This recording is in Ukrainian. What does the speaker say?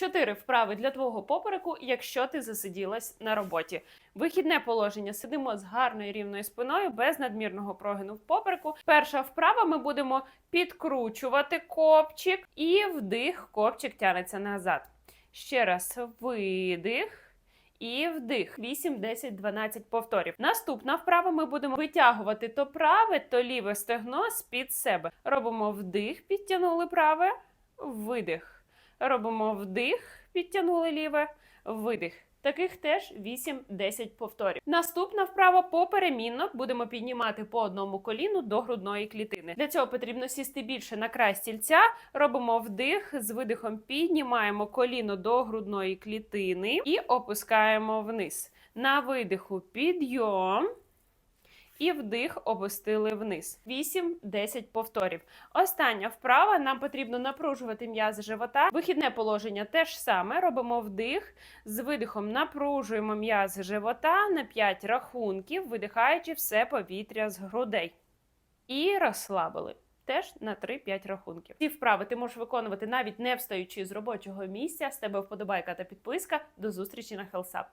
Чотири вправи для твого попереку, якщо ти засиділась на роботі. Вихідне положення сидимо з гарною рівною спиною, без надмірного прогину в попереку. Перша вправа ми будемо підкручувати копчик і вдих, копчик тянеться назад. Ще раз видих. І вдих 8, 10, 12 повторів. Наступна вправа ми будемо витягувати то праве, то ліве стегно з-під себе. Робимо вдих, підтягнули праве, видих. Робимо вдих, підтягнули ліве, видих. Таких теж 8-10 повторів. Наступна вправа поперемінно будемо піднімати по одному коліну до грудної клітини. Для цього потрібно сісти більше на край стільця. Робимо вдих, з видихом піднімаємо коліно до грудної клітини і опускаємо вниз. На видиху підйом. І вдих опустили вниз. 8-10 повторів. Остання вправа. Нам потрібно напружувати м'язи живота. Вихідне положення теж саме. Робимо вдих. З видихом напружуємо м'язи живота на 5 рахунків, видихаючи все повітря з грудей. І розслабили. Теж на 3-5 рахунків. Ці вправи ти можеш виконувати навіть не встаючи з робочого місця. З тебе вподобайка та підписка. До зустрічі на HealthUp.